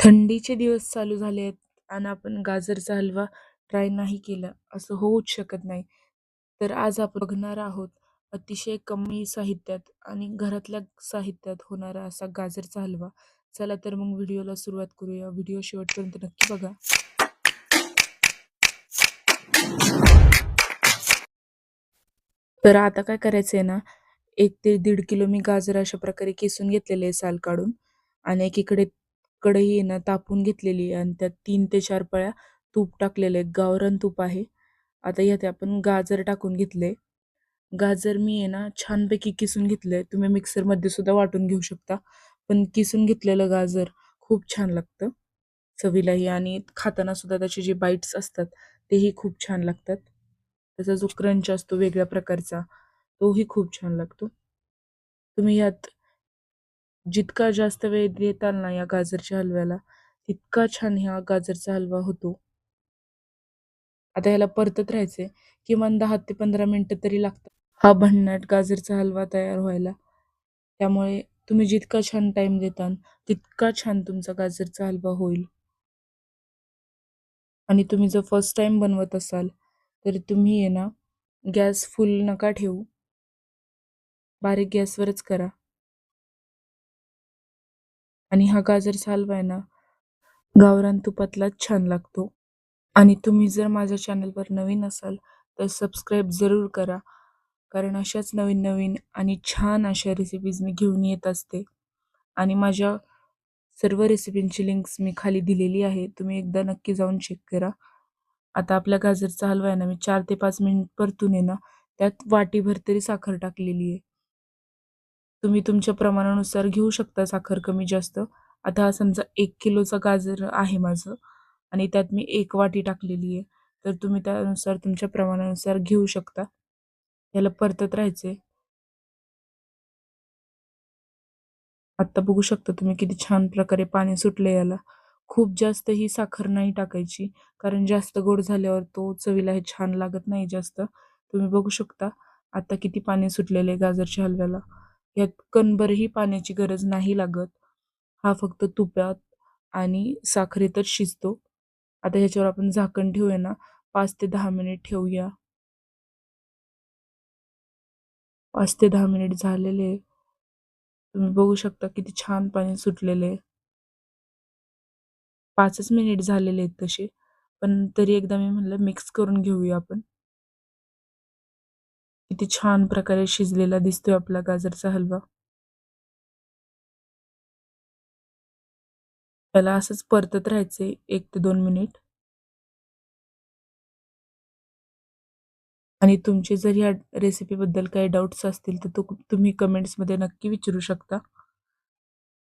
थंडीचे दिवस चालू झाले आहेत आणि आपण गाजरचा हलवा ट्राय नाही केला असं होऊच शकत नाही. तर आज आपण बघणार आहोत अतिशय कमी साहित्यात आणि घरातल्या साहित्यात होणारा असा गाजरचा हलवा. चला तर मग व्हिडिओला सुरुवात करूया. व्हिडिओ शेवटपर्यंत नक्की बघा. तर आता काय करायचं आहे ना, एक ते दीड किलो मी गाजर अशा प्रकारे किसून घेतलेले आहे साल काढून आणि एकीकडे कढई आहे ना तापून घेतलेली आहे आणि त्यात तीन ते चार पळ्या तूप टाकलेलं आहे. गावरान तूप आहे. आता यात आपण गाजर टाकून घेतले. गाजर मी आहे ना छानपैकी किसून घेतलं आहे तुम्ही मिक्सरमध्ये सुद्धा वाटून घेऊ शकता. पण किसून घेतलेलं गाजर खूप छान लागतं चवीलाही आणि खाताना सुद्धा त्याचे जे बाईट्स असतात तेही खूप छान लागतात. त्याचा जो क्रंच असतो वेगळ्या प्रकारचा तोही खूप छान लागतो. तुम्ही यात जितका जास्त वेळ देताल ना या गाजरच्या हलव्याला, तितका छान ह्या गाजरचा हलवा होतो. आता ह्याला परतत राहायचंय. किमान दहा ते पंधरा मिनटं तरी लागतात. हा भन्नाट गाजरचा हलवा तयार व्हायला. त्यामुळे तुम्ही जितका छान टाईम देताल, तितका छान तुमचा गाजरचा हलवा होईल. आणि तुम्ही जर फर्स्ट टाईम बनवत असाल, तर तुम्ही आहे ना गॅस फुल नका ठेवू. बारीक गॅसवरच करा. आणि हा गाजर सालवा आहे ना, गावरान तुपातलाच छान लागतो. आणि तुम्ही जर माझ्या चॅनलवर नवीन असाल, तर सबस्क्राईब जरूर करा. कारण अशाच नवीन-नवीन आणि छान अशा रेसिपीज मी घेऊन येत असते. आणि माझ्या सर्व रेसिपींची लिंक्स मी खाली दिलेली आहे. तुम्ही एकदा नक्की जाऊन चेक करा. आता आपला गाजरचा हलवा आहे ना, मी चार ते पाच मिनिट परतून आहे ना, त्यात वाटीभर तरी साखर टाकलेली आहे. तुम्ही तुमच्या प्रमाणानुसार घेऊ शकता साखर कमी जास्त. आता समजा एक किलोचा गाजर आहे माझं आणि त्यात मी एक वाटी टाकलेली आहे. तर तुम्ही त्यानुसार तुमच्या प्रमाणानुसार घेऊ शकता. याला परतत राहायचे आत्ता बघू शकता तुम्ही किती छान प्रकारे पाणी सुटले याला. खूप जास्त ही साखर नाही टाकायची, कारण जास्त गोड झाल्यावर तो चवीला हे छान लागत नाही जास्त. तुम्ही बघू शकता आता किती पाणी सुटलेले गाजरच्या हलव्याला. यात कणभरही पाण्याची गरज नाही लागत. हा फक्त तुपात आणि साखरेतच शिजतो. आता ह्याच्यावर आपण झाकण ठेवूया ना पाच ते दहा मिनिट ठेवूया. पाच ते दहा मिनिट झालेले तुम्ही बघू शकता किती छान पाणी सुटलेले पाचच मिनिट झालेले आहेत तसे. पण तरी एकदा मी म्हणलं मिक्स करून घेऊया आपण. किती छान प्रकारे शिजलेला दिसतोय आपला गाजरचा हलवा. त्याला असंच परतत राहायचंय एक ते दोन मिनिट. आणि तुमचे जर या रेसिपीबद्दल काही डाउट्स असतील, तर तो तुम्ही कमेंट्समध्ये नक्की विचारू शकता.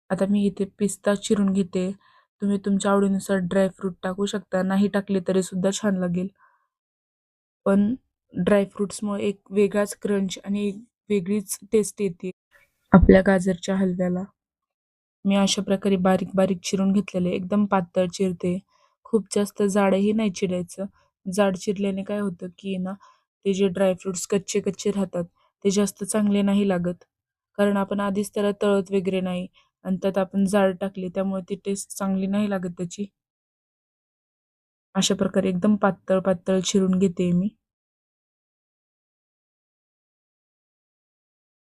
आता मी इथे पिस्ता चिरून घेते. तुम्ही तुमच्या आवडीनुसार ड्रायफ्रूट टाकू शकता. नाही टाकले तरी सुद्धा छान लागेल. पण ड्रायफ्रुट्समुळे एक वेगळाच क्रंच आणि एक वेगळीच टेस्ट येते आपल्या गाजरच्या हलव्याला. मी अशा प्रकारे बारीक-बारीक चिरून घेतलेले एकदम पातळ चिरते. खूप जास्त जाडही नाही चिरायचं. जाड चिरल्याने काय होतं, की ना ते जे ड्रायफ्रुट्स कच्चे-कच्चे राहतात, ते जास्त चांगले नाही लागत. कारण आपण आधीच त्याला तळत वगैरे नाही आणि त्यात आपण जाड टाकले त्यामुळे ती टेस्ट चांगली नाही लागत त्याची. अशा प्रकारे एकदम पातळ-पातळ चिरून घेते मी.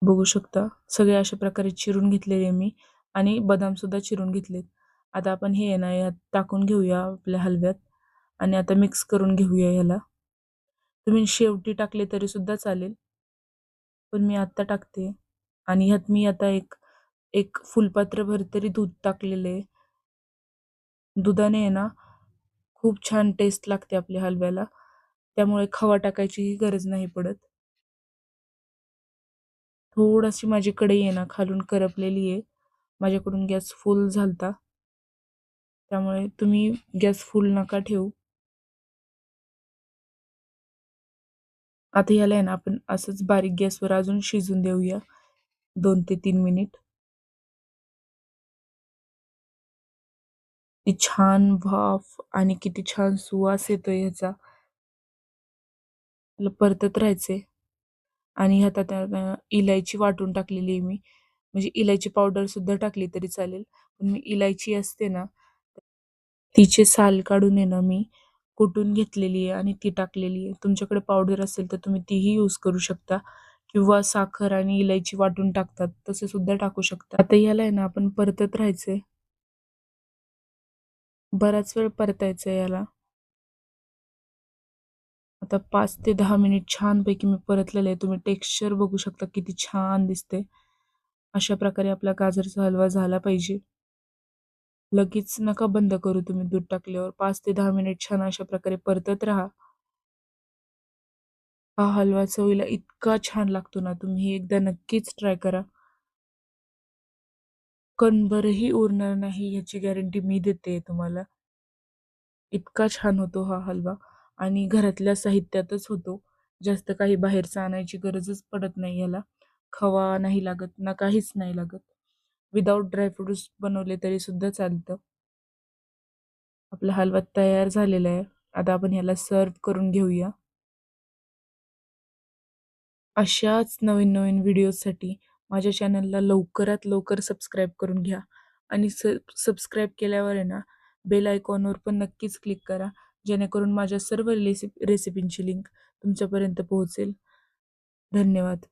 बघू शकता सगळे अशा प्रकारे चिरून घेतलेले मी आणि बदाम सुद्धा चिरून घेतलेत. आता आपण हे आहे ना यात टाकून घेऊया आपल्या हलव्यात आणि आता मिक्स करून घेऊया ह्याला. तुम्ही शेवटी टाकले तरी सुद्धा चालेल. पण मी आत्ता टाकते आणि ह्यात मी आता एक एक फुलपात्रभर तरी दूध टाकलेलं आहे. दुधाने आहे ना खूप छान टेस्ट लागते आपल्या हलव्याला. त्यामुळे खवा टाकायचीही गरज नाही पडत. थोडीशी माझी कढई आहे ना खालून करपलेली आहे. माझ्याकडून गॅस फुल झालता. त्यामुळे तुम्ही गॅस फुल नका ठेवू. आता ह्याला आहे ना आपण असंच बारीक गॅसवर अजून शिजून देऊया दोन ते तीन मिनिट. ती छान वाफ आणि किती छान सुवास येतो ह्याचा. परतत राहायचंय आणि आता आता इलायची वाटून टाकलेली आहे मी. म्हणजे इलायची पावडर सुद्धा टाकली तरी चालेल. पण मी इलायची असते ना, तिचे साल काढून आहे ना मी कुटून घेतलेली आहे आणि ती टाकलेली आहे. तुमच्याकडे पावडर असेल तर तुम्ही तीही यूज करू शकता. किंवा साखर आणि इलायची वाटून टाकतात तसे सुद्धा टाकू शकता. आता याला आहे ना आपण परतत राहायचंय. बराच वेळ परतायचं याला. आता पाच ते दहा मिनिट छानपैकी मी परतलेलं आहे. तुम्ही टेक्स्चर बघू शकता किती छान दिसते अशा प्रकारे आपला गाजरचा हलवा झाला पाहिजे. लगेच नका बंद करू तुम्ही दूध टाकल्यावर. पाच ते दहा मिनिट छान अशा प्रकारे परतत राहा. हा हलवा चवीला इतका छान लागतो ना तुम्ही एकदा नक्कीच ट्राय करा. कणभरही उरणार नाही याची गॅरंटी मी देते तुम्हाला. इतका छान होतो हा हलवा. आणि घरातल्या साहित्यातच होतो. जास्त काही बाहेरचं आणायची गरजच पडत नाही याला. खवा नाही लागत ना काहीच नाही लागत. विदाऊट ड्रायफ्रुट्स बनवले तरी सुद्धा चालतं. आपला हलवा तयार झालेला आहे. आता आपण ह्याला सर्व करून घेऊया. अशाच नवीन नवीन व्हिडिओसाठी माझ्या चॅनलला लवकरात लवकर सबस्क्राईब करून घ्या. आणि स सबस्क्राईब केल्यावर आहे ना बेल आयकॉनवर पण नक्कीच क्लिक करा. जेणेकरून माझ्या सर्व रेसिपी रेसिपींची लिंक तुमच्यापर्यंत पोहोचेल. धन्यवाद.